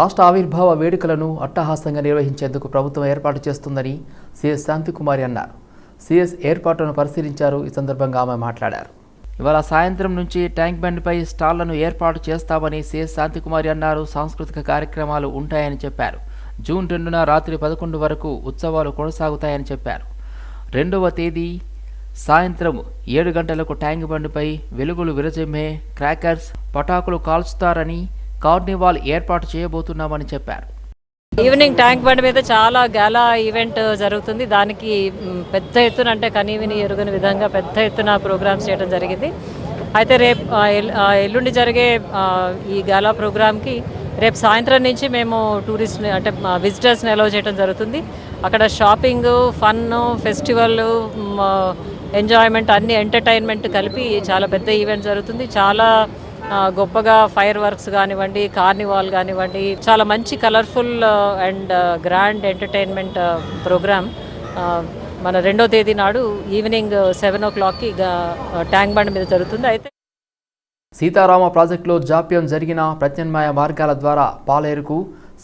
రాష్ట్ర ఆవిర్భావ వేడుకలను అట్టహాసంగా నిర్వహించేందుకు ప్రభుత్వం ఏర్పాటు చేస్తుందని సిఎస్ శాంతికుమారి అన్నారు. సిఎస్ ఏర్పాట్లను పరిశీలించారు. ఈ సందర్భంగా ఆమె మాట్లాడారు. ఇవాళ సాయంత్రం నుంచి ట్యాంక్ బండ్పై స్టాళ్ళను ఏర్పాటు చేస్తామని సిఎస్ శాంతికుమారి అన్నారు. సాంస్కృతిక కార్యక్రమాలు ఉంటాయని చెప్పారు. జూన్ రెండున రాత్రి పదకొండు వరకు ఉత్సవాలు కొనసాగుతాయని చెప్పారు. రెండవ తేదీ సాయంత్రం ఏడు గంటలకు ట్యాంక్ బండ్పై వెలుగులు విరజిమ్మే క్రాకర్స్ పటాకులు కాల్చుతారని కార్నివాల్ ఏర్పాటు చేయబోతున్నామని చెప్పారు. ఈవినింగ్ ట్యాంక్ బండ్ మీద చాలా గాలా ఈవెంట్ జరుగుతుంది. దానికి పెద్ద ఎత్తున అంటే కనీవిని ఎరుగని విధంగా పెద్ద ఎత్తున ప్రోగ్రామ్స్ చేయడం జరిగింది. అయితే రేపు ఎల్లుండి జరిగే ఈ గాలా ప్రోగ్రామ్కి రేపు సాయంత్రం నుంచి మేము టూరిస్ట్ అంటే విజిటర్స్ని అలౌ చేయడం జరుగుతుంది. అక్కడ షాపింగ్ ఫన్ ఫెస్టివల్ ఎంజాయ్మెంట్ అన్ని ఎంటర్టైన్మెంట్ కలిపి చాలా పెద్ద ఈవెంట్ జరుగుతుంది. చాలా గొప్పగా ఫైర్ వర్క్స్ కానివ్వండి కార్నివాల్ కానివ్వండి చాలా మంచి colourful and grand entertainment programme. మన రెండో తేదీ నాడు ఈవినింగ్ సెవెన్ ఓ క్లాక్కి ట్యాంక్ బండ్ మీద జరుగుతుంది. అయితే సీతారామ ప్రాజెక్టులో జాప్యం జరిగిన ప్రత్యామ్నాయ మార్గాల ద్వారా పాలేరుకు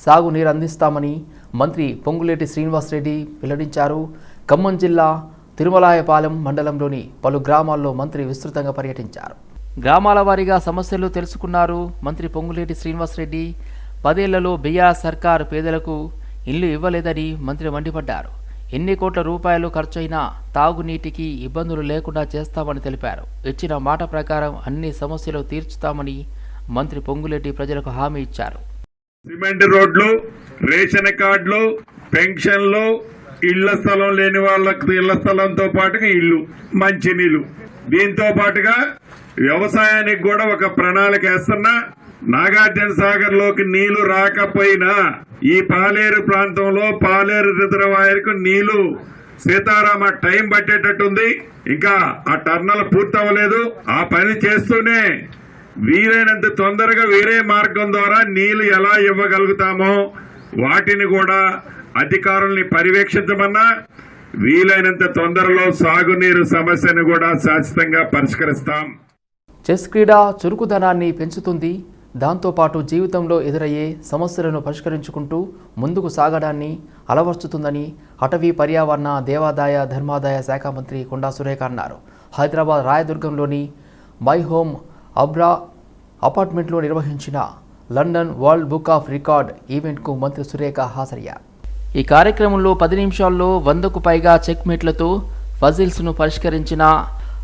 సాగునీరు అందిస్తామని మంత్రి పొంగులేటి శ్రీనివాసరెడ్డి వెల్లడించారు. ఖమ్మం జిల్లా తిరుమలాయపాలెం మండలంలోని పలు గ్రామాల్లో మంత్రి విస్తృతంగా పర్యటించారు. గ్రామాల వారీగా సమస్యలు తెలుసుకున్నారు మంత్రి పొంగులేటి శ్రీనివాసరెడ్డి. పదేళ్ళలో బీఆర్ సర్కార్ పేదలకు ఇల్లు ఇవ్వలేదని మంత్రి మండిపడ్డారు. ఎన్ని కోట్ల రూపాయలు ఖర్చయినా తాగునీటికి ఇబ్బందులు లేకుండా చేస్తామని తెలిపారు. ఇచ్చిన మాట ప్రకారం అన్ని సమస్యలు తీర్చుతామని మంత్రి పొంగులేటి ప్రజలకు హామీ ఇచ్చారు. సిమెంట్ రోడ్లు రేషన్ కార్డులు పెన్షన్లు ఇళ్ళ స్థలం లేని వాళ్ళకి ఇళ్ళ స్థలంతో పాటుగా ఇల్లు మంచినీళ్ళు. దీంతో పాటుగా వ్యవసాయానికి కూడా ఒక ప్రణాళిక వేస్తున్నా నాగార్జున సాగర్లోకి నీళ్ళు రాకపోయినా ఈ పాలేరు ప్రాంతంలో పాలేరు రిజర్వాయర్కు నీళ్ళు సీతారామ టైం పట్టేటట్టుంది. ఇంకా ఆ టర్నల్ పూర్తవ్వలేదు. ఆ పని చేస్తూనే వీలైనంత తొందరగా వేరే మార్గం ద్వారా నీళ్ళు ఎలా ఇవ్వగలుగుతామో వాటిని కూడా అధికారుల్ని పర్యవేక్షించమన్నా వీలైనంత తొందరలో సాగునీరు సమస్యను కూడా శాశ్వతంగా పరిష్కరిస్తాం. చెస్ క్రీడ చురుకుదనాన్ని పెంచుతుంది. దాంతోపాటు జీవితంలో ఎదురయ్యే సమస్యలను పరిష్కరించుకుంటూ ముందుకు సాగడాన్ని అలవర్చుతుందని అటవీ పర్యావరణ దేవాదాయ ధర్మాదాయ శాఖ మంత్రి కొండా సురేఖ అన్నారు. హైదరాబాద్ రాయదుర్గంలోని మై హోమ్ అబ్రా అపార్ట్మెంట్లో నిర్వహించిన London world book of record ఈవెంట్కు మంత్రి సురేఖ హాజరయ్యారు. ఈ కార్యక్రమంలో పది నిమిషాల్లో వందకు పైగా చెక్మేట్లతో ఫజిల్స్ను పరిష్కరించిన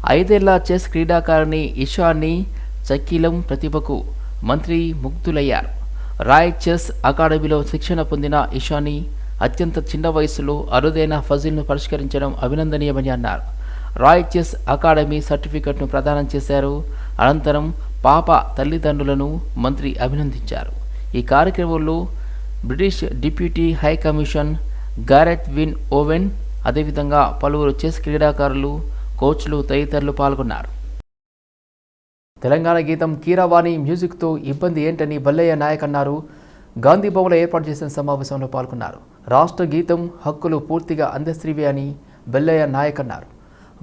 ఐదేళ్ళ చెస్ క్రీడాకారిణి ఇషాని చక్కీలం ప్రతిభకు మంత్రి ముగ్ధులయ్యారు. రాయ్ చెస్ అకాడమీలో శిక్షణ పొందిన ఇషాని అత్యంత చిన్న వయసులో అరుదైన ఫజిల్ను పరిష్కరించడం అభినందనీయమని అన్నారు. రాయ్ చెస్ అకాడమీ సర్టిఫికెట్ను ప్రదానం చేశారు. అనంతరం పాప తల్లిదండ్రులను మంత్రి అభినందించారు. ఈ కార్యక్రమంలో British deputy high commission Gareth Wyn Owen అదేవిధంగా పలువురు చెస్ క్రీడాకారులు కోచ్లు తదితరులు పాల్గొన్నారు. తెలంగాణ గీతం కీరవాణి మ్యూజిక్తో ఇబ్బంది ఏంటని బల్లయ్య నాయక్ అన్నారు. గాంధీ భవన్లో ఏర్పాటు చేసిన సమావేశంలో పాల్గొన్నారు. రాష్ట్ర గీతం హక్కులు పూర్తిగా అందశ్రీవే అని బల్లయ్య నాయక్ అన్నారు.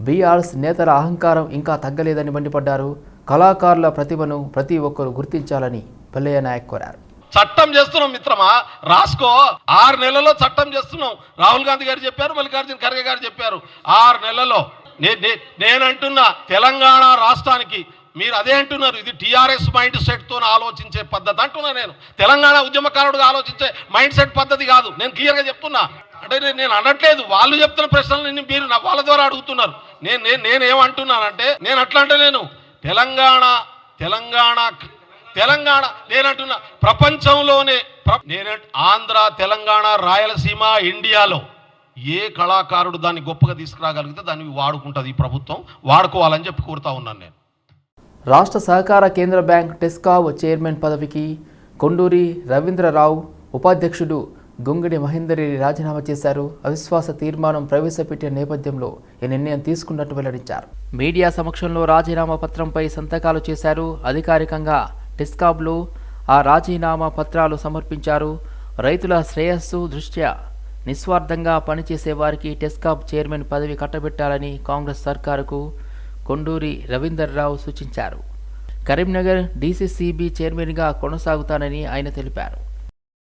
బీఆర్ఎస్ నేతల అహంకారం ఇంకా తగ్గలేదని మండిపడ్డారు. కళాకారుల ప్రతిభను ప్రతి ఒక్కరూ గుర్తించాలని బల్లయ్య నాయక్ కోరారు. చట్టం చేస్తున్నాం మిత్రమా? రాసుకో. ఆరు నెలల్లో చట్టం చేస్తున్నాం రాహుల్ గాంధీ గారు చెప్పారు మల్లికార్జున ఖర్గే గారు చెప్పారు. ఆరు నెలల్లో నేనంటున్నా తెలంగాణ రాష్ట్రానికి మీరు అదే అంటున్నారు. ఇది టీఆర్ఎస్ మైండ్ సెట్తో ఆలోచించే పద్ధతి అంటున్నా నేను. తెలంగాణ ఉద్యమకారుడుగా ఆలోచించే మైండ్ సెట్ పద్ధతి కాదు. నేను క్లియర్గా చెప్తున్నా. అంటే నేను- అనట్లేదు. వాళ్ళు చెప్తున్న ప్రశ్నలు మీరు వాళ్ళ ద్వారా అడుగుతున్నారు. నేను నేను నేనేమంటున్నానంటే నేను అట్లా అంటే నేను తెలంగాణ తెలంగాణ తెలంగాణ నేనంటున్నా. ప్రపంచంలోనే ప్ర- ఆంధ్ర తెలంగాణ రాయలసీమ ఇండియాలో ఏ కళాకారుడు దాన్ని గొప్పగా తీసుకురాగలిగితే దాన్ని వాడుకుంటుంది ఈ ప్రభుత్వం. వాడుకోవాలని చెప్పి కోరుతా ఉన్నాను నేను. రాష్ట్ర సహకార కేంద్ర బ్యాంక్ టెస్కావ్ చైర్మన్ పదవికి కొండూరి రవీంద్రరావు ఉపాధ్యక్షుడు గొంగిడి మహేందర్ రాజీనామా చేశారు. అవిశ్వాస తీర్మానం ప్రవేశపెట్టిన నేపథ్యంలో ఈ నిర్ణయం తీసుకున్నట్టు వెల్లడించారు. మీడియా సమక్షంలో రాజీనామా పత్రంపై సంతకాలు చేశారు. అధికారికంగా టెస్కాబ్లో ఆ రాజీనామా పత్రాలు సమర్పించారు. రైతుల శ్రేయస్సు దృష్ట్యా నిస్వార్థంగా పనిచేసే వారికి చైర్మన్ పదవి కట్టబెట్టాలని కాంగ్రెస్ సర్కారుకు కొండూరి రవీందర్రావు సూచించారు. కరీంనగర్ డీసీసీబీ చైర్మన్గా కొనసాగుతానని ఆయన తెలిపారు.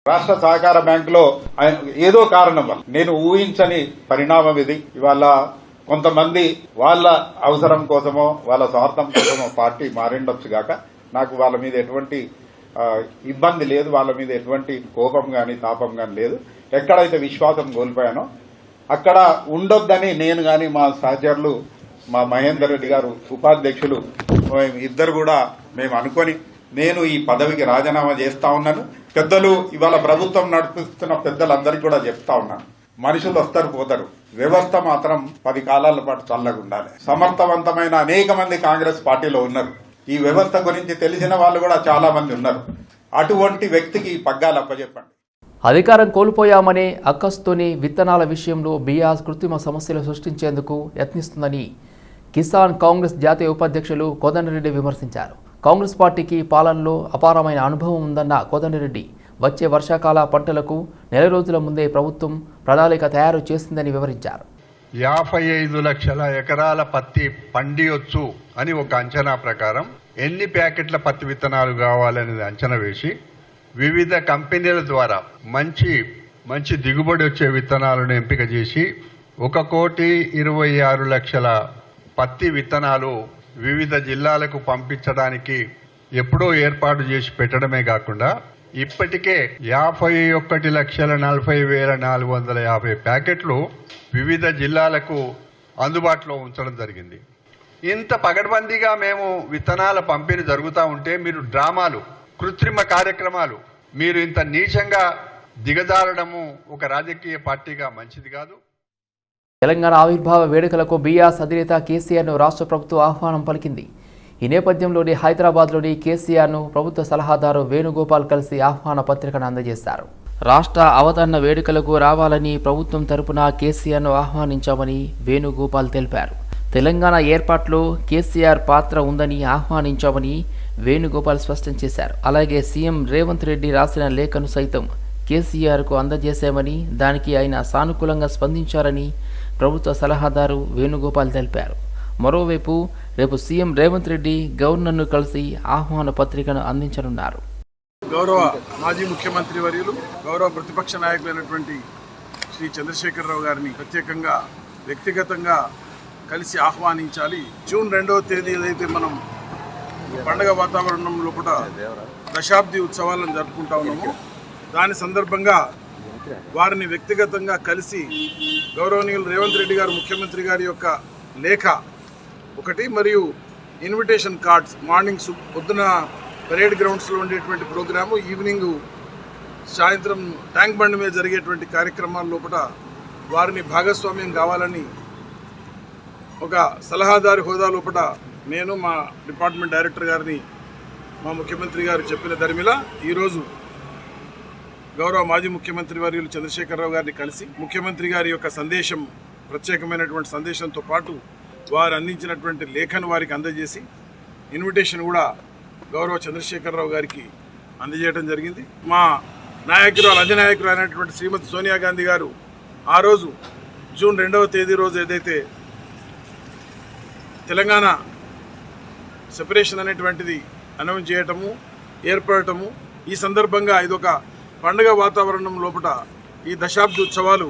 రాష్ట్ర సహకార బ్యాంకులో ఆయన ఏదో కారణం వల్ల నేను ఊహించని పరిణామం ఇది. ఇవాళ కొంతమంది వాళ్ళ అవసరం కోసమో వాళ్ళ స్వార్థం కోసమో పార్టీ మారిండొచ్చు గాక నాకు వాళ్ళ మీద ఎటువంటి ఇబ్బంది లేదు వాళ్ళ మీద ఎటువంటి కోపం గాని తాపం గాని లేదు. ఎక్కడైతే విశ్వాసం కోల్పోయానో అక్కడ ఉండొద్దని నేను గాని మా సహచరులు మా మహేందర్ రెడ్డి గారు ఉపాధ్యక్షులు మేము ఇద్దరు కూడా మేము అనుకొని నేను ఈ పదవికి రాజీనామా చేస్తా ఉన్నాను. పెద్దలు ఇవాళ ప్రభుత్వం నడిపిస్తున్న పెద్దలందరికీ కూడా చెప్తా ఉన్నాను. మనుషులు వస్తారు పోతారు. వ్యవస్థ మాత్రం పది కాలాల పాటు చల్లగా ఉండాలి సమర్థవంతమైన అనేక మంది కాంగ్రెస్ పార్టీలో ఉన్నారు. ఈ వ్యవస్థ గురించి తెలిసిన వాళ్ళు కూడా చాలా మంది ఉన్నారు. అటువంటి వ్యక్తికి పగ్గాలు అప్పచెప్పండి అధికారం కోల్పోయామనే అక్కస్తుని విత్తనాల విషయంలో బీఆర్ కృత్రిమ సమస్యలు సృష్టించేందుకు యత్నిస్తుందని కిసాన్ కాంగ్రెస్ జాతీయ ఉపాధ్యక్షులు కోదండరెడ్డి విమర్శించారు. కాంగ్రెస్ పార్టీకి పాలనలో అపారమైన అనుభవం ఉందన్న కోదండరెడ్డి వచ్చే వర్షాకాల పంటలకు నెల రోజుల ముందే ప్రభుత్వం ప్రణాళిక తయారు చేసిందని వివరించారు. యాభై ఐదు లక్షల ఎకరాల పత్తి పండియొచ్చు అని ఒక అంచనా ప్రకారం ఎన్ని ప్యాకెట్ల పత్తి విత్తనాలు కావాలనేది అంచనా వేసి వివిధ కంపెనీల ద్వారా మంచి మంచి దిగుబడి వచ్చే విత్తనాలను ఎంపిక చేసి ఒక కోటి ఇరవై ఆరు లక్షల పత్తి విత్తనాలు వివిధ జిల్లాలకు పంపించడానికి ఎప్పుడో ఏర్పాటు చేసి పెట్టడమే కాకుండా ఇప్పటికే యాభై ఒకటి లక్షల నలభై వేల నాలుగు వందల యాభై ప్యాకెట్లు వివిధ జిల్లాలకు అందుబాటులో ఉంచడం జరిగింది. ఇంత పగడ్బందీగా మేము విత్తనాల పంపిణీ జరుగుతూ ఉంటే మీరు డ్రామాలు కృత్రిమ కార్యక్రమాలు మీరు ఇంత నీచంగా దిగజారడము ఒక రాజకీయ పార్టీగా మంచిది కాదు. తెలంగాణ ఆవిర్భావ వేడుకలకు బీఆర్ఎస్ అధినేత కేసీఆర్ను రాష్ట్ర ప్రభుత్వం ఆహ్వానం పలికింది. ఈ నేపథ్యంలోని హైదరాబాద్లోని కేసీఆర్ను ప్రభుత్వ సలహాదారు వేణుగోపాల్ కలిసి ఆహ్వాన పత్రికను అందజేశారు. రాష్ట్ర అవతరణ వేడుకలకు రావాలని ప్రభుత్వం తరపున కేసీఆర్ను ఆహ్వానించామని వేణుగోపాల్ తెలిపారు. తెలంగాణ ఏర్పాట్లో కేసీఆర్ పాత్ర ఉందని ఆహ్వానించామని వేణుగోపాల్ స్పష్టం చేశారు. అలాగే సీఎం రేవంత్ రెడ్డి రాసిన లేఖను సైతం కేసీఆర్కు అందజేశామని దానికి ఆయన సానుకూలంగా స్పందించారని ప్రభుత్వ సలహాదారు వేణుగోపాల్ తెలిపారు. మరోవైపు రేపు సీఎం రేవంత్ రెడ్డి గవర్నర్ను కలిసి ఆహ్వాన పత్రికను అందించనున్నారు. గౌరవ మాజీ ముఖ్యమంత్రి వర్యులు గౌరవ ప్రతిపక్ష నాయకులైనటువంటి శ్రీ చంద్రశేఖరరావు గారిని ప్రత్యేకంగా వ్యక్తిగతంగా కలిసి ఆహ్వానించాలి. జూన్ రెండవ తేదీ ఏదైతే మనం పండగ వాతావరణం కూడా దశాబ్ది ఉత్సవాలను జరుపుకుంటా ఉన్నాము దాని సందర్భంగా వారిని వ్యక్తిగతంగా కలిసి గౌరవనీయులు రేవంత్ రెడ్డి గారు ముఖ్యమంత్రి గారి యొక్క లేఖ ఒకటి మరియు ఇన్విటేషన్ కార్డ్స్ మార్నింగ్ సు- పొద్దున పరేడ్ గ్రౌండ్స్లో ఉండేటువంటి ప్రోగ్రాము ఈవినింగ్ సాయంత్రం ట్యాంక్ బండ్ మీద జరిగేటువంటి కార్యక్రమాల లోపల వారిని భాగస్వామ్యం కావాలని ఒక సలహాదారి హోదా లోపల నేను మా డిపార్ట్మెంట్ డైరెక్టర్ గారిని మా ముఖ్యమంత్రి గారు చెప్పిన దరిమిల ఈరోజు గౌరవ మాజీ ముఖ్యమంత్రి వర్యులు చంద్రశేఖరరావు గారిని కలిసి ముఖ్యమంత్రి గారి యొక్క సందేశం ప్రత్యేకమైనటువంటి సందేశంతో పాటు వారు అందించినటువంటి లేఖను వారికి అందజేసి ఇన్విటేషన్ కూడా గౌరవ చంద్రశేఖరరావు గారికి అందజేయడం జరిగింది. మా నాయకురాలు అధినాయకులు అయినటువంటి శ్రీమతి సోనియా గాంధీ గారు ఆ రోజు జూన్ రెండవ తేదీ రోజు ఏదైతే తెలంగాణ సెపరేషన్ అనేటువంటిది అనౌన్స్ చేయటము ఏర్పడటము ఈ సందర్భంగా ఇదొక పండుగ వాతావరణం లోపల ఈ దశాబ్ది ఉత్సవాలు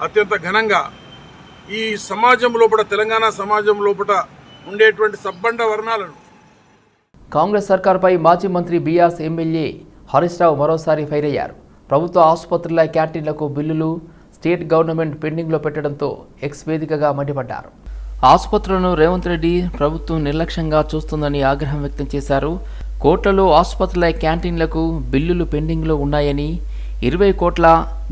అత్యంత ఘనంగా ఈ సమాజం లోపల తెలంగాణ సమాజం లోపల ఉండేటువంటి సబ్బండ వర్ణాలను. కాంగ్రెస్ సర్కార్పై మాజీ మంత్రి బీఆర్ఎస్ ఎమ్మెల్యే హరీష్ రావు మరోసారి ఫైర్ అయ్యారు. ప్రభుత్వ ఆసుపత్రుల క్యాంటీన్లకు బిల్లులు స్టేట్ గవర్నమెంట్ పెండింగ్లో పెట్టడంతో ఎక్స్ వేదికగా మండిపడ్డారు. ఆసుపత్రులను రేవంత్ రెడ్డి ప్రభుత్వం నిర్లక్ష్యంగా చూస్తుందని ఆగ్రహం వ్యక్తం చేశారు. కోట్లలో ఆసుపత్రుల క్యాంటీన్లకు బిల్లులు పెండింగ్లో ఉన్నాయని ఇరవై కోట్ల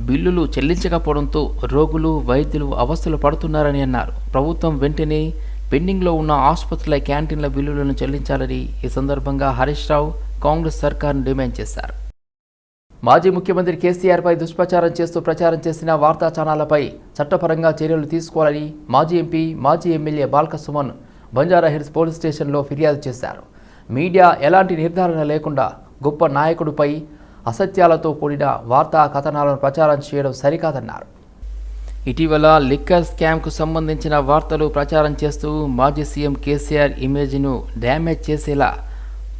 బిల్లులు చెల్లించకపోవడంతో రోగులు వైద్యులు అవస్థలు పడుతున్నారని అన్నారు. ప్రభుత్వం వెంటనే పెండింగ్లో ఉన్న ఆసుపత్రుల క్యాంటీన్ల బిల్లులను చెల్లించాలని ఈ సందర్భంగా హరీష్ రావు కాంగ్రెస్ సర్కార్ను డిమాండ్ చేశారు. మాజీ ముఖ్యమంత్రి కేసీఆర్పై దుష్ప్రచారం చేస్తూ ప్రచారం చేసిన వార్తా ఛానళ్ళపై చట్టపరంగా చర్యలు తీసుకోవాలని మాజీ ఎంపీ మాజీ ఎమ్మెల్యే బాల్క సుమన్ బంజారాహిల్స్ పోలీస్ స్టేషన్లో ఫిర్యాదు చేశారు. మీడియా ఎలాంటి నిర్ధారణ లేకుండా గొప్ప నాయకుడిపై అసత్యాలతో కూడిన వార్తా కథనాలను ప్రచారం చేయడం సరికాదన్నారు. ఇటీవల లిక్కర్ స్కామ్కు సంబంధించిన వార్తలు ప్రచారం చేస్తూ మాజీ సీఎం కేసీఆర్ ఇమేజ్ను డ్యామేజ్ చేసేలా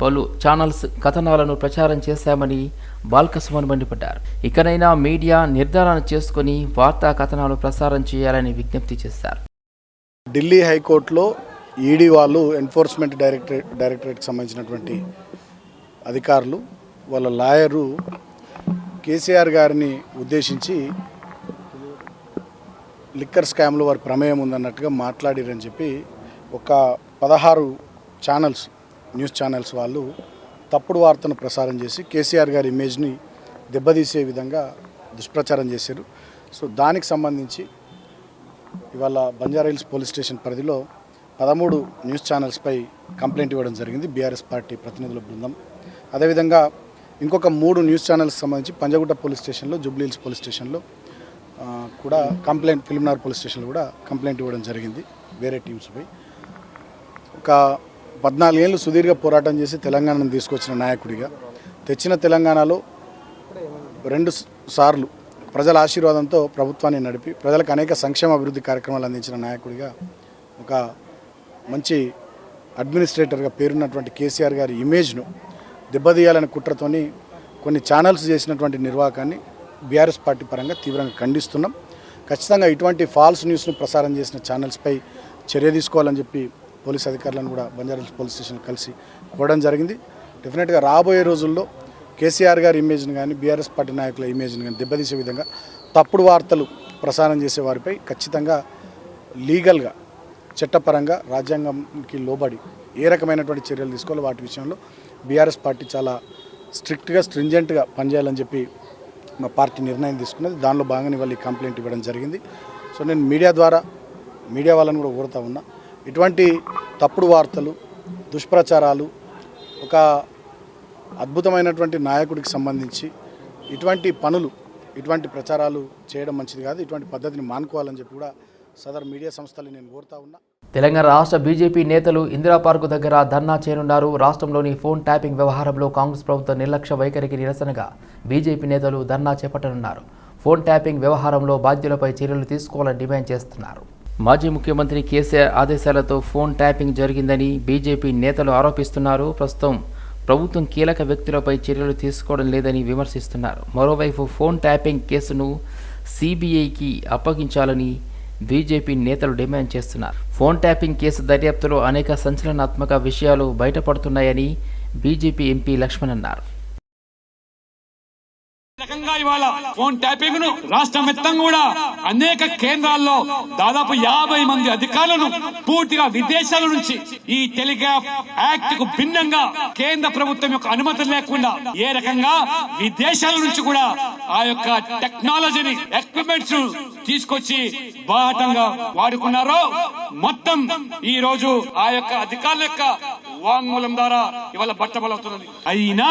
పలు ఛానల్స్ కథనాలను ప్రచారం చేశామని బాల్కసుమన్ మండిపడ్డారు. ఇకనైనా మీడియా నిర్ధారణ చేసుకుని వార్తా కథనాలు ప్రసారం చేయాలని విజ్ఞప్తి చేశారు. ఢిల్లీ హైకోర్టులో ఈడీ వాళ్ళు ఎన్ఫోర్స్మెంట్ డైరెక్టరేట్ డైరెక్టరేట్కి సంబంధించినటువంటి అధికారులు వాళ్ళ లాయరు కేసీఆర్ గారిని ఉద్దేశించి లిక్కర్ స్కామ్లో వారి ప్రమేయం ఉందన్నట్టుగా మాట్లాడిరని చెప్పి ఒక పదహారు ఛానల్స్ న్యూస్ ఛానల్స్ వాళ్ళు తప్పుడు వార్తను ప్రసారం చేసి కేసీఆర్ గారి ఇమేజ్ని దెబ్బతీసే విధంగా దుష్ప్రచారం చేశారు. సో దానికి సంబంధించి ఇవాళ బంజారాహిల్స్ పోలీస్ స్టేషన్ పరిధిలో పదమూడు న్యూస్ ఛానల్స్పై కంప్లైంట్ ఇవ్వడం జరిగింది. బీఆర్ఎస్ పార్టీ ప్రతినిధుల బృందం. అదేవిధంగా ఇంకొక మూడు న్యూస్ ఛానల్స్ సంబంధించి పంజగుట్ట పోలీస్ స్టేషన్లో జుబ్లీహిల్స్ పోలీస్ స్టేషన్లో కూడా కంప్లైంట్ ఫిలింనార్ పోలీస్ స్టేషన్లో కూడా కంప్లైంట్ ఇవ్వడం జరిగింది. వేరే టీమ్స్పై ఒక పద్నాలుగేళ్ళు సుదీర్ఘ పోరాటం చేసి తెలంగాణను తీసుకొచ్చిన నాయకుడిగా తెచ్చిన తెలంగాణలో రెండు సార్లు ప్రజల ఆశీర్వాదంతో ప్రభుత్వాన్ని నడిపి ప్రజలకు అనేక సంక్షేమ అభివృద్ధి కార్యక్రమాలు అందించిన నాయకుడిగా ఒక మంచి అడ్మినిస్ట్రేటర్గా పేరున్నటువంటి కేసీఆర్ గారి ఇమేజ్ను దెబ్బతీయాలనే కుట్రతోని కొన్ని ఛానల్స్ చేసినటువంటి నిర్వాహకాన్ని బీఆర్ఎస్ పార్టీ పరంగా తీవ్రంగా ఖండిస్తున్నాం. ఖచ్చితంగా ఇటువంటి ఫాల్స్ న్యూస్ను ప్రసారం చేసిన ఛానల్స్పై చర్య తీసుకోవాలని చెప్పి పోలీస్ అధికారులను కూడా బంజారాహిల్స్ పోలీస్ స్టేషన్ కలిసి కోవడం జరిగింది. డెఫినెట్గా రాబోయే రోజుల్లో కేసీఆర్ గారి ఇమేజ్ని కానీ బీఆర్ఎస్ పార్టీ నాయకుల ఇమేజ్ని కానీ దెబ్బతీసే విధంగా తప్పుడు వార్తలు ప్రసారం చేసే వారిపై ఖచ్చితంగా లీగల్గా చట్టపరంగా రాజ్యాంగంకి లోబడి ఏ రకమైనటువంటి చర్యలు తీసుకోవాలో వాటి విషయంలో బీఆర్ఎస్ పార్టీ చాలా స్ట్రిక్ట్గా స్ట్రింజెంట్గా పనిచేయాలని చెప్పి మా పార్టీ నిర్ణయం తీసుకున్నది. దానిలో భాగంగా ఇవాళ ఈ కంప్లైంట్ ఇవ్వడం జరిగింది. సో నేను మీడియా ద్వారా మీడియా వాళ్ళని కూడా కోరుతా ఉన్నా ఇటువంటి తప్పుడు వార్తలు దుష్ప్రచారాలు ఒక అద్భుతమైనటువంటి నాయకుడికి సంబంధించి ఇటువంటి పనులు ఇటువంటి ప్రచారాలు చేయడం మంచిది కాదు. ఇటువంటి పద్ధతిని మానుకోవాలని చెప్పి కూడా సదర్ మీడియా సంస్థలు నేను కోరుతా ఉన్నా. తెలంగాణ రాష్ట్ర బీజేపీ నేతలు ఇందిరా పార్కు దగ్గర ధర్నా చేరున్నారు రాష్ట్రంలోని ఫోన్ ట్యాపింగ్ వ్యవహారంలో కాంగ్రెస్ ప్రభుత్వ నిర్లక్ష్య వైఖరికి నిరసనగా బీజేపీ నేతలు ధర్నా చేపట్టనున్నారు. ఫోన్ ట్యాపింగ్ వ్యవహారంలో బాధ్యులపై చర్యలు తీసుకోవాలని డిమాండ్ చేస్తున్నారు. మాజీ ముఖ్యమంత్రి కేసీఆర్ ఆదేశాలతో ఫోన్ ట్యాపింగ్ జరిగిందని బీజేపీ నేతలు ఆరోపిస్తున్నారు. ప్రస్తుతం ప్రభుత్వం కీలక వ్యక్తులపై చర్యలు తీసుకోవడం లేదని విమర్శిస్తున్నారు. మరోవైపు ఫోన్ ట్యాపింగ్ కేసును సిబిఐకి అప్పగించాలని బీజేపీ నేతలు డిమాండ్ చేస్తున్నారు. ఫోన్ ట్యాపింగ్ కేసు దర్యాప్తులో అనేక సంచలనాత్మక విషయాలు బయటపడుతున్నాయని బీజేపీ ఎంపీ లక్ష్మణ్ అన్నారు. ఏకంగా ఇవాళ ఫోన్ ట్యాపింగ్ను రాష్ట్రం మొత్తం కూడా అనేక కేంద్రాల్లో దాదాపు యాభై మంది అధికారులను పూర్తిగా విదేశాల నుంచి ఈ టెలిగ్రాఫ్ యాక్ట్కు భిన్నంగా కేంద్ర ప్రభుత్వం యొక్క అనుమతి లేకుండా ఏ రకంగా విదేశాల నుంచి కూడా ఆ యొక్క టెక్నాలజీని ఎక్విప్మెంట్స్ తీసుకొచ్చి బాహటంగా వాడుకున్నారో మొత్తం ఈ రోజు ఆ యొక్క అధికారుల యొక్క వాంగ్మూలం ద్వారా ఇవాళ బట్టబలవుతున్నది. అయినా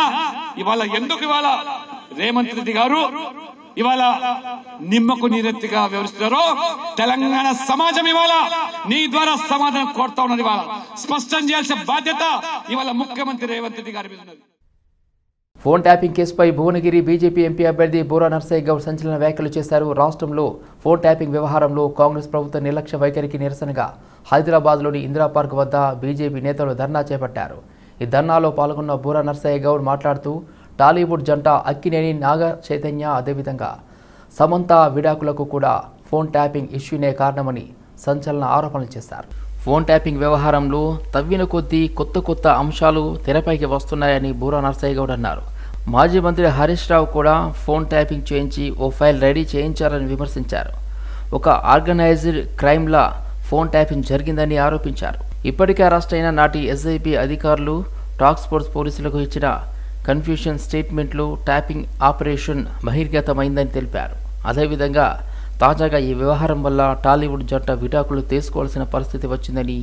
ఇవాళ ఎందుకు ఇవాళ రేవంత్ రెడ్డి గారు ఇవాళ నిమ్మకు నీరెత్తిగా వ్యవహరిస్తున్నారో. తెలంగాణ సమాజం ఇవాళ నీ ద్వారా సమాధానం కోరుతా ఉన్నది ఇవాళ. స్పష్టం చేయాల్సిన బాధ్యత ఇవాళ ముఖ్యమంత్రి రేవంత్ రెడ్డి గారి మీద ఉన్నది. ఫోన్ ట్యాపింగ్ కేసుపై భువనగిరి బీజేపీ ఎంపీ అభ్యర్థి బూరా నర్సయ్య గౌడ్ సంచలన వ్యాఖ్యలు చేశారు. రాష్ట్రంలో ఫోన్ ట్యాపింగ్ వ్యవహారంలో కాంగ్రెస్ ప్రభుత్వ నిర్లక్ష్య వైఖరికి నిరసనగా హైదరాబాద్లోని ఇందిరా పార్క్ వద్ద బీజేపీ నేతలు ధర్నా చేపట్టారు. ఈ ధర్నాలో పాల్గొన్న బూరా నర్సయ్య గౌడ్ మాట్లాడుతూ టాలీవుడ్ జంట అక్కినేని నాగ చైతన్య అదేవిధంగా సమంత విడాకులకు కూడా ఫోన్ ట్యాపింగ్ ఇష్యూనే కారణమని సంచలన ఆరోపణలు చేశారు. ఫోన్ ట్యాపింగ్ వ్యవహారంలో తవ్విన కొద్దీ కొత్త కొత్త అంశాలు తెరపైకి వస్తున్నాయని బూరా నర్సయ్య గౌడ్ అన్నారు. మాజీ మంత్రి హరీష్ రావు కూడా ఫోన్ ట్యాపింగ్ చేయించి ఓ ఫైల్ రెడీ చేయించారని విమర్శించారు. ఒక ఆర్గనైజ్డ్ క్రైమ్లా ఫోన్ ట్యాపింగ్ జరిగిందని ఆరోపించారు. ఇప్పటికే అరెస్ట్ అయిన నాటి ఎస్ఐపి అధికారులు టాక్స్ ఫోర్స్ పోలీసులకు ఇచ్చిన కన్ఫ్యూషన్ స్టేట్మెంట్లు ట్యాపింగ్ ఆపరేషన్ బహిర్గతమైందని తెలిపారు. అదేవిధంగా తాజాగా ఈ వ్యవహారం వల్ల టాలీవుడ్ జంట విడాకులు తీసుకోవాల్సిన పరిస్థితి వచ్చిందని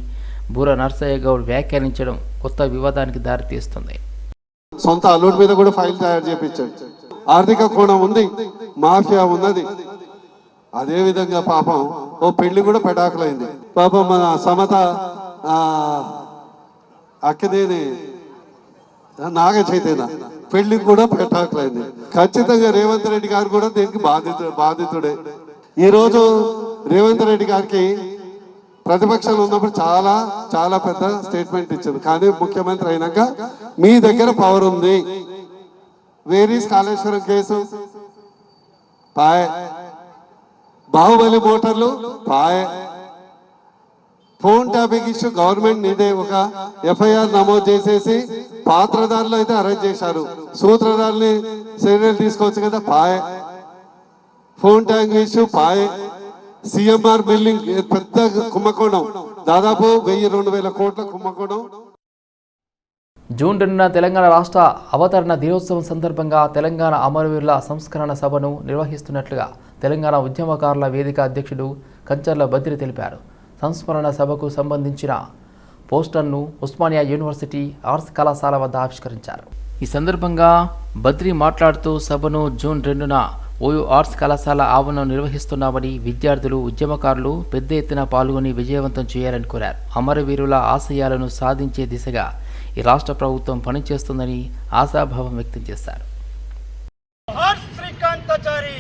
బూర నర్సయ్య గౌడ్ వ్యాఖ్యానించడం కొత్త వివాదానికి దారితీస్తుంది. సొంత అల్లుడి మీద కూడా ఫైల్ తయారు చేపించాడు. ఆర్థిక కోణం ఉంది మాఫియా ఉన్నది. అదే విధంగా పాపం ఓ పెళ్ళి కూడా పెటాకులైంది పాపం మన సమత అక్కదేని నాగ చైతన్య పెళ్ళికి కూడా పెటాకులైంది ఖచ్చితంగా రేవంత్ రెడ్డి గారు కూడా దీనికి బాధితు బాధితుడే. ఈ రోజు రేవంత్ రెడ్డి గారికి ప్రతిపక్షాలు ఉన్నప్పుడు చాలా చాలా పెద్ద స్టేట్మెంట్ ఇచ్చింది కానీ ముఖ్యమంత్రి అయినాక మీ దగ్గర పవర్ ఉంది. వేరీస్ కాళేశ్వరం కేసు. పాయ్. బాహుబలి మోటార్లు. పాయ్. ఫోన్ టాపిక్ ఇష్యూ గవర్నమెంట్ నీదే ఒక ఎఫ్ఐఆర్ నమోదు చేసేసి పాత్రదారులు అయితే అరెస్ట్ చేశారు. సూత్రధారుని చర్యలు తీసుకోవచ్చు కదా పాయ్. ఫోన్ ట్యాంక్ ఇష్యూ పాయ్. సిఎంఆర్ బిల్డింగ్ పెద్ద కుంభకోణం. దాదాపు వెయ్యి రెండు వేల కోట్ల కుంభకోణం. జూన్ రెండున తెలంగాణ రాష్ట్ర అవతరణ దినోత్సవం సందర్భంగా తెలంగాణ అమరవీరుల సంస్కరణ సభను నిర్వహిస్తున్నట్లుగా తెలంగాణ ఉద్యమకారుల వేదిక అధ్యక్షుడు కంచర్ల బద్రి తెలిపారు. సంస్మరణ సభకు సంబంధించిన పోస్టర్ను ఉస్మానియా యూనివర్సిటీ ఆర్ట్స్ కళాశాల వద్ద ఆవిష్కరించారు. ఈ సందర్భంగా బద్రి మాట్లాడుతూ సభను జూన్ రెండున ఓయూ ఆర్ట్స్ కళాశాల ఆవరణ నిర్వహిస్తున్నామని విద్యార్థులు ఉద్యమకారులు పెద్ద ఎత్తున పాల్గొని విజయవంతం చేయాలని కోరారు. అమరవీరుల ఆశయాలను సాధించే దిశగా ఈ రాష్ట్ర ప్రభుత్వం పనిచేస్తుందని ఆశాభావం వ్యక్తం చేశారు. జోహార్ శ్రీకాంతాచారి!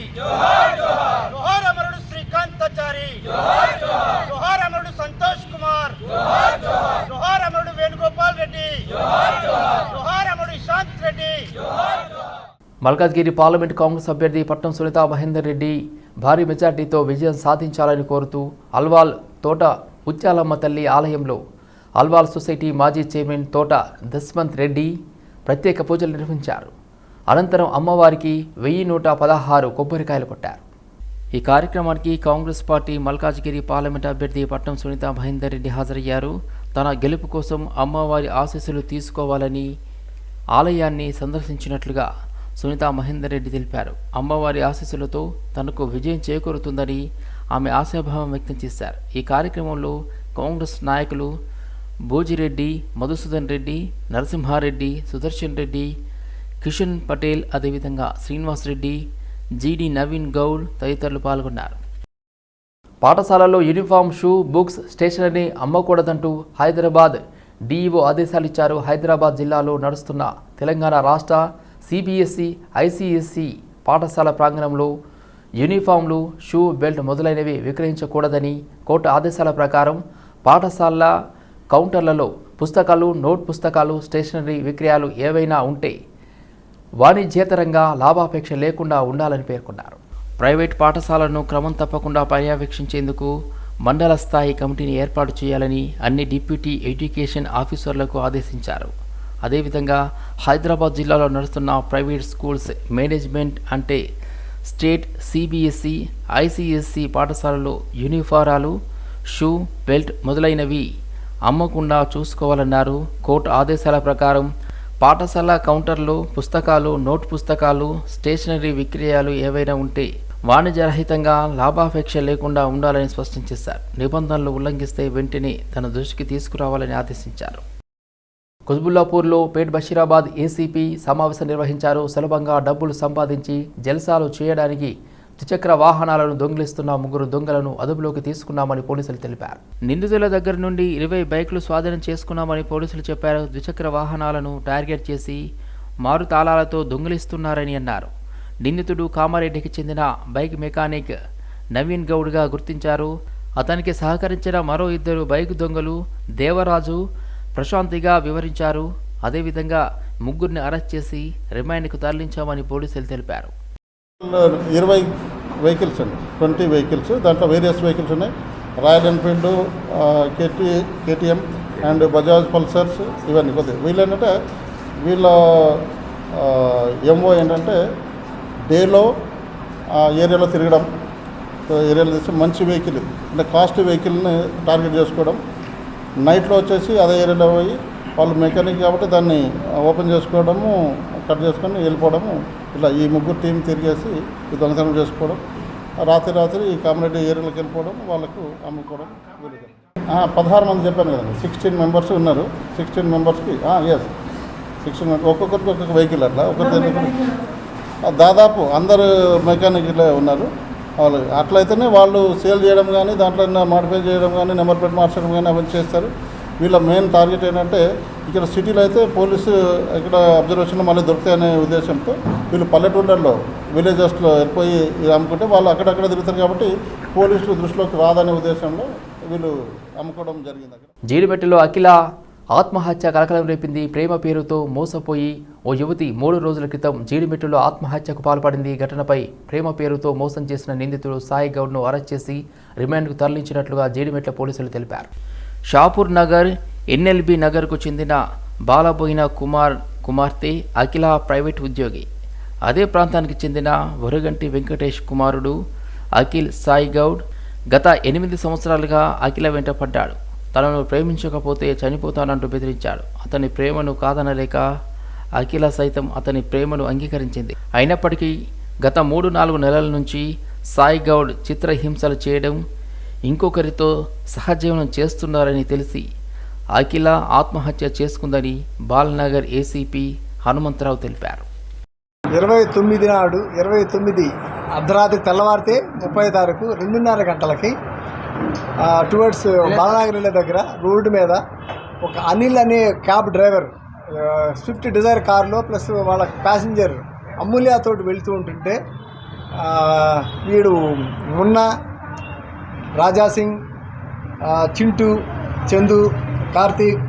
వేణుగోపాల్ రెడ్డి. రెడ్డి. మల్కాజ్గిరి పార్లమెంట్ కాంగ్రెస్ అభ్యర్థి పట్నం సునీత మహేందర్ రెడ్డి భారీ మెజార్టీతో విజయం సాధించాలని కోరుతూ అల్వాల్ తోట ఉచ్చాలమ్మ తల్లి ఆలయంలో అల్వాల్ సొసైటీ మాజీ చైర్మన్ తోట దస్మంత్ రెడ్డి ప్రత్యేక పూజలు నిర్వహించారు. అనంతరం అమ్మవారికి వెయ్యి నూట పదహారు కొబ్బరికాయలు కొట్టారు. ఈ కార్యక్రమానికి కాంగ్రెస్ పార్టీ మల్కాజ్గిరి పార్లమెంట్ అభ్యర్థి పట్నం సునీత మహేందర్ రెడ్డి హాజరయ్యారు. తన గెలుపు కోసం అమ్మవారి ఆశీస్సులు తీసుకోవాలని ఆలయాన్ని సందర్శించినట్లుగా సునీత మహేందర్ రెడ్డి తెలిపారు. అమ్మవారి ఆశీస్సులతో తనకు విజయం చేకూరుతుందని ఆమె ఆశాభావం వ్యక్తం చేశారు. ఈ కార్యక్రమంలో కాంగ్రెస్ నాయకులు భోజిరెడ్డి మధుసూదన్ రెడ్డి నరసింహారెడ్డి సుదర్శన్ రెడ్డి కిషన్ పటేల్ అదేవిధంగా శ్రీనివాస్ రెడ్డి జీడి నవీన్ గౌడ్ తదితరులు పాల్గొన్నారు. పాఠశాలలో యూనిఫామ్ షూ బుక్స్ స్టేషనరీ అమ్మకూడదంటూ హైదరాబాద్ డీఈఓ ఆదేశాలు ఇచ్చారు హైదరాబాద్ జిల్లాలో నడుస్తున్న తెలంగాణ రాష్ట్ర సిబిఎస్ఈ ఐసిఎస్సి పాఠశాల ప్రాంగణంలో యూనిఫామ్లు షూ బెల్ట్ మొదలైనవి విక్రయించకూడదని కోర్టు ఆదేశాల ప్రకారం పాఠశాల కౌంటర్లలో పుస్తకాలు నోట్ పుస్తకాలు స్టేషనరీ విక్రయాలు ఏవైనా ఉంటే వాణిజ్యేతరంగా లాభాపేక్ష లేకుండా ఉండాలని పేర్కొన్నారు. ప్రైవేట్ పాఠశాలను క్రమం తప్పకుండా పర్యవేక్షించేందుకు మండల స్థాయి కమిటీని ఏర్పాటు చేయాలని అన్ని డిప్యూటీ ఎడ్యుకేషన్ ఆఫీసర్లకు ఆదేశించారు. అదేవిధంగా హైదరాబాద్ జిల్లాలో నడుస్తున్న ప్రైవేట్ స్కూల్స్ మేనేజ్మెంట్ అంటే స్టేట్ సిబిఎస్ఈ ఐసిఎస్సి పాఠశాలలో యూనిఫారాలు షూ బెల్ట్ మొదలైనవి అమ్మకుండా చూసుకోవాలన్నారు. కోర్టు ఆదేశాల ప్రకారం పాఠశాల కౌంటర్లు పుస్తకాలు నోట్ పుస్తకాలు స్టేషనరీ విక్రయాలు ఏవైనా ఉంటే వాణిజ్యరహితంగా లాభాపేక్ష లేకుండా ఉండాలని స్పష్టం చేశారు. నిబంధనలు ఉల్లంఘిస్తే వెంటనే తన దృష్టికి తీసుకురావాలని ఆదేశించారు. కుత్బుల్లాపూర్లో పేట్ బషీరాబాద్ ఏసీపీ సమావేశం నిర్వహించారు. సులభంగా డబ్బులు సంపాదించి జల్సాలు చేయడానికి ద్విచక్ర వాహనాలను దొంగిలిస్తున్న ముగ్గురు దొంగలను అదుపులోకి తీసుకున్నామని పోలీసులు తెలిపారు. నిందితుల దగ్గర నుండి ఇరవై బైకులు స్వాధీనం చేసుకున్నామని పోలీసులు చెప్పారు. ద్విచక్ర వాహనాలను టార్గెట్ చేసి మారుతాళాలతో దొంగిలిస్తున్నారని అన్నారు. నిందితుడు కామారెడ్డికి చెందిన బైక్ మెకానిక్ నవీన్ గౌడ్గా గుర్తించారు. అతనికి సహకరించిన మరో ఇద్దరు బైక్ దొంగలు దేవరాజు ప్రశాంతిగా వివరించారు. అదేవిధంగా ముగ్గురిని అరెస్ట్ చేసి రిమాండ్కు తరలించామని పోలీసులు తెలిపారు. ఇరవై వెహికల్స్ అండి. ట్వంటీ వెహికల్స్ దాంట్లో వేరియస్ వెహికల్స్ ఉన్నాయి. Royal enfield KT KTM and Bajaj pulsars ఇవన్నీ కొద్దిగా. వీళ్ళు ఏంటంటే వీళ్ళ ఎంఓ ఏంటంటే డేలో ఆ ఏరియాలో తిరగడం ఏరియాలో తీసి మంచి వెహికల్ అంటే కాస్ట్ వెహికల్ని టార్గెట్ చేసుకోవడం. నైట్లో వచ్చేసి అదే ఏరియాలో పోయి వాళ్ళు మెకానిక్ కాబట్టి దాన్ని ఓపెన్ చేసుకోవడము కట్ చేసుకొని వెళ్ళిపోవడము. ఇట్లా ఈ ముగ్గురు టీం తిరిగేసి దొంగతనం చేసుకోవడం. రాత్రి రాత్రి ఈ కామిరెడ్డి ఏరియాలోకి వెళ్ళిపోవడం వాళ్ళకు అమ్ముకోవడం పదహారు మంది చెప్పాను కదండి. సిక్స్టీన్ మెంబర్స్ ఉన్నారు. సిక్స్టీన్ మెంబర్స్కి ఎస్ సిక్స్టీన్ ఒక్కొక్కరికి ఒక్కొక్క వెహికల్ అట్లా ఒక్కొక్కరి దాదాపు అందరు మెకానిక్లే ఉన్నారు. వాళ్ళు అట్లయితేనే వాళ్ళు సేల్ చేయడం కానీ దాంట్లో మాడిఫై చేయడం కానీ నెంబర్ ప్లేట్ మార్చడం కానీ అవన్నీ చేస్తారు. వీళ్ళ మెయిన్ టార్గెట్ ఏంటంటే ఇక్కడ సిటీలో అయితే పోలీసు ఇక్కడ అబ్జర్వేషన్ మళ్ళీ దొరుకుతాయనే ఉద్దేశంతో వీళ్ళు పల్లెటూళ్ళల్లో విలేజెస్లో వెళ్ళిపోయి ఇది అమ్ముకుంటే వాళ్ళు అక్కడక్కడ తిరుగుతారు కాబట్టి పోలీసులు దృష్టిలోకి రాదనే ఉద్దేశంలో వీళ్ళు అమ్ముకోవడం జరిగింది అక్కడ. జీడిమెట్టలో అఖిల ఆత్మహత్య కలకలం రేపింది. ప్రేమ పేరుతో మోసపోయి ఓ యువతి మూడు రోజుల క్రితం జీడిమెట్టులో ఆత్మహత్యకు పాల్పడింది. ఘటనపై ప్రేమ పేరుతో మోసం చేసిన నిందితుడు సాయి గౌడ్ను అరెస్ట్ చేసి రిమాండ్కు తరలించినట్లుగా జీడిమెట్ల పోలీసులు తెలిపారు. షాపూర్ నగర్ ఎన్ఎల్బి నగర్కు చెందిన బాలబోయిన కుమార్ కుమార్తె అఖిల ప్రైవేట్ ఉద్యోగి. అదే ప్రాంతానికి చెందిన వరుగంటి వెంకటేష్ కుమారుడు అఖిల్ సాయి గౌడ్ గత ఎనిమిది సంవత్సరాలుగా అఖిల వెంట పడ్డాడు. తనను ప్రేమించకపోతే చనిపోతానంటూ బెదిరించాడు. అతని ప్రేమను కాదనలేక అఖిల సైతం అతని ప్రేమను అంగీకరించింది. అయినప్పటికీ గత మూడు నాలుగు నెలల నుంచి సాయి గౌడ్ చిత్రహింసలు చేయడం ఇంకొకరితో సహజీవనం చేస్తున్నారని తెలిసి అఖిల ఆత్మహత్య చేసుకుందని బాలనగర్ ఏసీపీ హనుమంతరావు తెలిపారు. ఇరవై తొమ్మిది నాడు ఇరవై తొమ్మిది అర్ధరాత్రి తెల్లవారితే ముప్పై తారీఖు రెండున్నర గంటలకి టువర్డ్స్ బాలనాగరిల దగ్గర రోడ్డు మీద ఒక అనిల్ అనే క్యాబ్ డ్రైవర్ స్విఫ్ట్ డిజైర్ కారులో ప్లస్ వాళ్ళ ప్యాసింజర్ అమూల్యతోటి వెళుతూ ఉంటుంటే వీడు ఉన్న రాజాసింగ్ చింటూ చందు కార్తీక్.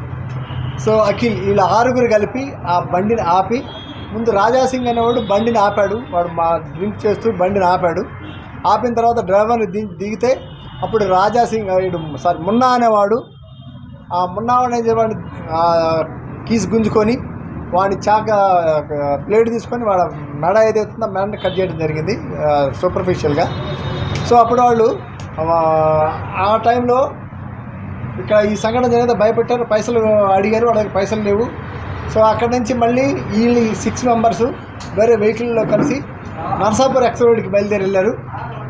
సో అఖిల్ వీళ్ళ ఆరుగురు కలిపి ఆ బండిని ఆపి ముందు రాజాసింగ్ అనేవాడు బండిని ఆపాడు. వాడు మా డ్రింక్ చేస్తూ బండిని ఆపాడు. ఆపిన తర్వాత డ్రైవర్ని ది దిగితే అప్పుడు రాజాసింగ్ వీడు సారీ మున్నా అనేవాడు. ఆ మున్నా అనేది వాడిని కీస్ గుంజుకొని వాడిని చాక ప్లేట్ తీసుకొని వాళ్ళ మెడ ఏదైతుందో మెడని కట్ చేయడం జరిగింది సూపర్ఫిషియల్గా సో అప్పుడు వాళ్ళు ఆ, టైంలో ఇక్కడ ఈ సంఘటన జరిగితే భయపెట్టారు పైసలు అడిగారు వాళ్ళకి పైసలు లేవు. సో అక్కడ నుంచి మళ్ళీ వీళ్ళు సిక్స్ మెంబర్స్ వేరే వెహికల్లో కలిసి నర్సాపూర్ ఎక్స్ రోడ్కి బయలుదేరి వెళ్ళారు.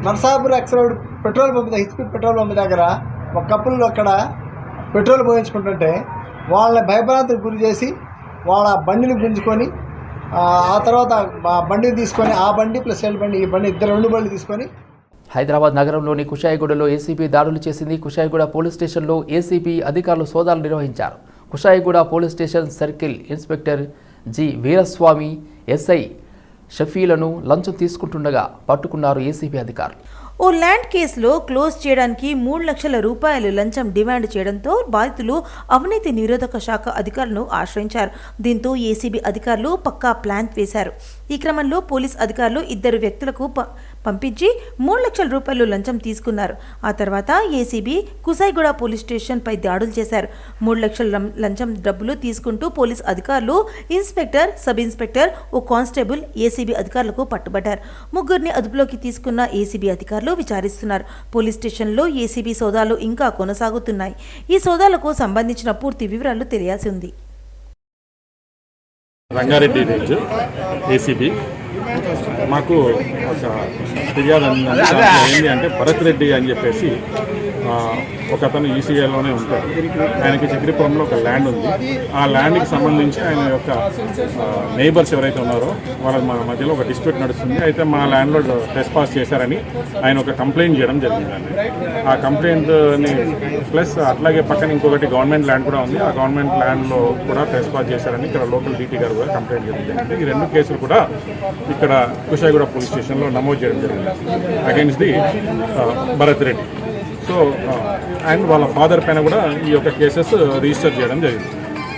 Narsapur X road petrol pump HP petrol pump దగ్గర ఒక కప్పులు అక్కడ పెట్రోల్ పోయించుకుంటుంటే వాళ్ళని భయభ్రాంతికి గురి చేసి వాళ్ళ బండిని గుంజుకొని ఆ తర్వాత బండిని తీసుకొని ఆ బండి ప్లస్ ఎల్ బండి ఈ బండి ఇద్దరు రెండు బండ్లు తీసుకొని హైదరాబాద్ నగరంలోని కుషాయిగూడలో ఏసీబీ దాడులు చేసింది. కుషాయిగూడ పోలీస్ స్టేషన్లో ఏసీబీ అధికారులు సోదాలు నిర్వహించారు. Kushaiguda police station circle inspector G Veeraswamy SI షఫీలను లంచం తీసుకుంటుండగా పట్టుకున్నారు ఏసీబీ అధికారులు. ఓ ల్యాండ్ కేసులో క్లోజ్ చేయడానికి మూడు లక్షల రూపాయలు లంచం డిమాండ్ చేయడంతో బాధితులు అవినీతి నిరోధక శాఖ అధికారులను ఆశ్రయించారు. దీంతో ఏసీబీ అధికారులు పక్కా ప్లాన్ వేశారు. ఈ క్రమంలో పోలీస్ అధికారులు ఇద్దరు వ్యక్తులకు పంపించి మూడు లక్షల రూపాయలు లంచం తీసుకున్నారు. ఆ తర్వాత ఏసీబీ కుసాయిగూడ పోలీస్ స్టేషన్పై దాడులు చేశారు. మూడు లక్షల లంచం డబ్బులు తీసుకుంటూ పోలీస్ అధికారులు ఇన్స్పెక్టర్ సబ్ ఇన్స్పెక్టర్ ఓ కానిస్టేబుల్ ఏసీబీ అధికారులకు పట్టుబడ్డారు. ముగ్గురిని అదుపులోకి తీసుకున్న ఏసీబీ అధికారులు విచారిస్తున్నారు. పోలీస్ స్టేషన్లో ఏసీబీ సోదాలు ఇంకా కొనసాగుతున్నాయి. ఈ సోదాలకు సంబంధించిన పూర్తి వివరాలు తెలియాల్సి ఉంది. Rangareddy range ACB. మాకు ఒక దాంట్లో ఏంటి అంటే భరత్ రెడ్డి అని చెప్పేసి ఒక అతను ఈసీఐలోనే ఉంటాడు. ఆయనకి చక్రిపురంలో ఒక ల్యాండ్ ఉంది. ఆ ల్యాండ్కి సంబంధించి ఆయన యొక్క నేబర్స్ ఎవరైతే ఉన్నారో వాళ్ళ మా మధ్యలో ఒక డిస్ప్యూట్ నడుస్తుంది. అయితే మా ల్యాండ్లో టెస్ట్ పాస్ చేశారని ఆయన ఒక కంప్లైంట్ చేయడం జరిగిందండి. ఆ కంప్లైంట్ని ప్లస్ అట్లాగే పక్కన ఇంకొకటి గవర్నమెంట్ ల్యాండ్ కూడా ఉంది. ఆ గవర్నమెంట్ ల్యాండ్లో కూడా టెస్ట్ పాస్ చేశారని ఇక్కడ లోకల్ డీటీ గారు కూడా కంప్లైంట్ చేయడం జరిగింది. ఈ రెండు కేసులు కూడా ఇక్కడ కుషాయిగూడ పోలీస్ స్టేషన్లో నమోదు చేయడం జరిగింది. Against the Bharath Reddy. So and వాళ్ళ ఫాదర్ పైన కూడా ఈ యొక్క కేసెస్ రిజిస్టర్ చేయడం జరిగింది.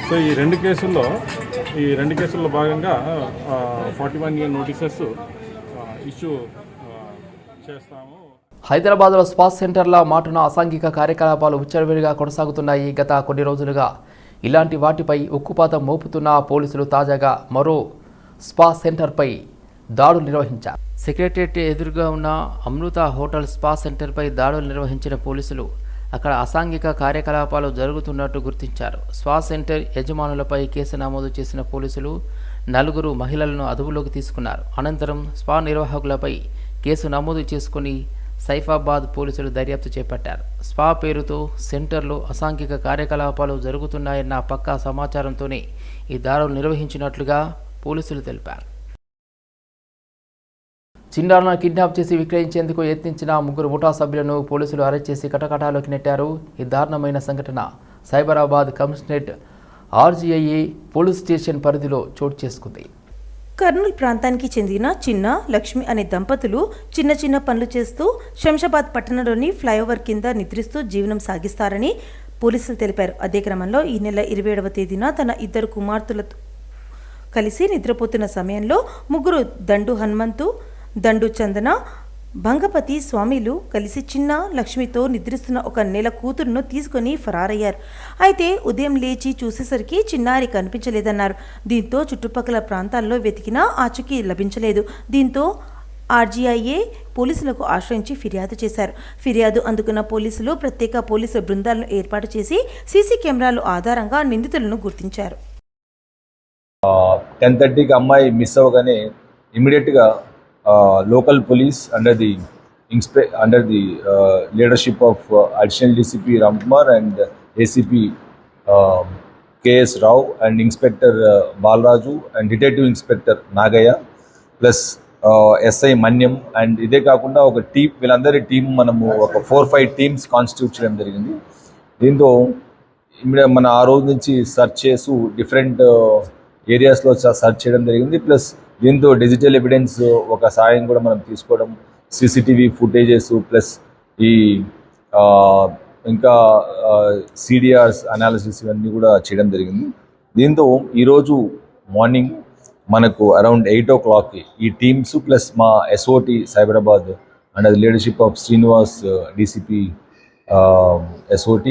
సో ఈ రెండు కేసుల్లో ఈ రెండు కేసుల్లో భాగంగా forty one year notices issue చేస్తాము. హైదరాబాద్లో స్పాస్ సెంటర్ల మాటున అసాంఘిక కార్యకలాపాలు ఉచ్చరవిడిగా కొనసాగుతున్నాయి గత కొన్ని రోజులుగా. ఇలాంటి వాటిపై ఉక్కుపాతం మోపుతున్న పోలీసులు తాజాగా మరో స్పా సెంటర్పై దాడులు నిర్వహించారు. సెక్రటరియట్ ఎదురుగా ఉన్న అమృత హోటల్ స్పా సెంటర్పై దాడులు నిర్వహించిన పోలీసులు అక్కడ అసాంఘిక కార్యకలాపాలు జరుగుతున్నట్టు గుర్తించారు. స్పా సెంటర్ యజమానులపై కేసు నమోదు చేసిన పోలీసులు నలుగురు మహిళలను అదుపులోకి తీసుకున్నారు. అనంతరం స్పా నిర్వాహకులపై కేసు నమోదు చేసుకుని సైఫాబాద్ పోలీసులు దర్యాప్తు చేపట్టారు. స్పా పేరుతో సెంటర్లో అసాంఘిక కార్యకలాపాలు జరుగుతున్నాయన్న పక్కా సమాచారంతోనే ఈ దాడులు నిర్వహించినట్లుగా పోలీసులు తెలిపారు. చిన్నారులను కిడ్నాప్ చేసి విక్రయించేందుకు యత్నించిన ముగ్గురు ముఠా సభ్యులను పోలీసులు అరెస్ట్ చేసి కటకటాలోకి నెట్టారు. ఈ దారుణమైన సంఘటన Cyberabad commissionerate RGIA police station పరిధిలో చోటు చేసుకుంది. కర్నూలు ప్రాంతానికి చెందిన చిన్న లక్ష్మి అనే దంపతులు చిన్న చిన్న పనులు చేస్తూ శంషాబాద్ పట్టణంలోని ఫ్లైఓవర్ కింద నిద్రిస్తూ జీవనం సాగిస్తారని పోలీసులు తెలిపారు. అదే క్రమంలో ఈ నెల ఇరవై ఏడవ తేదీన తన ఇద్దరు కుమార్తెలతో కలిసి నిద్రపోతున్న సమయంలో ముగ్గురు దండు హనుమంతు దండు చందన భంగపతి స్వామిలు కలిసి చిన్న లక్ష్మితో నిద్రిస్తున్న ఒక నెల కూతురును తీసుకొని ఫరారయ్యారు. అయితే ఉదయం లేచి చూసేసరికి చిన్నారి కనిపించలేదన్నారు. దీంతో చుట్టుపక్కల ప్రాంతాల్లో వెతికినా ఆచూకీ లభించలేదు. దీంతో ఆర్జీఐఏ పోలీసులకు ఆశ్రయించి ఫిర్యాదు చేశారు. ఫిర్యాదు అందుకున్న పోలీసులు ప్రత్యేక పోలీసు బృందాలను ఏర్పాటు చేసి సీసీ కెమెరాలు ఆధారంగా నిందితులను గుర్తించారు. టెన్ థర్టీకి అమ్మాయి మిస్ అవ్వగానే ఇమీడియట్గా local police under the inspector under the leadership of additional DCP Ramkumar and ACP KS Rao and inspector Balaraju and detective inspector Nagaiah plus SI Manyam and ఇదే కాకుండా ఒక టీం వీళ్ళందరి టీం మనము ఒక ఫోర్ ఫైవ్ టీమ్స్ కాన్స్టిట్యూట్ చేయడం జరిగింది. దీంతో immediate మన ఆ రోజు నుంచి సెర్చ్ చేస్తూ డిఫరెంట్ ఏరియాస్లో సెర్చ్ చేయడం జరిగింది. ప్లస్ దీంతో డిజిటల్ ఎవిడెన్స్ ఒక సాయం కూడా మనం తీసుకోవడం సీసీటీవీ ఫుటేజెస్ ప్లస్ ఈ ఇంకా సిడిఆర్స్ అనాలిసిస్ ఇవన్నీ కూడా చేయడం జరిగింది. దీంతో ఈరోజు మార్నింగ్ మనకు అరౌండ్ ఎయిట్ ఓ క్లాక్కి ఈ టీమ్స్ ప్లస్ మా SOT Cyberabad and leadership of Srinivas DCP SOT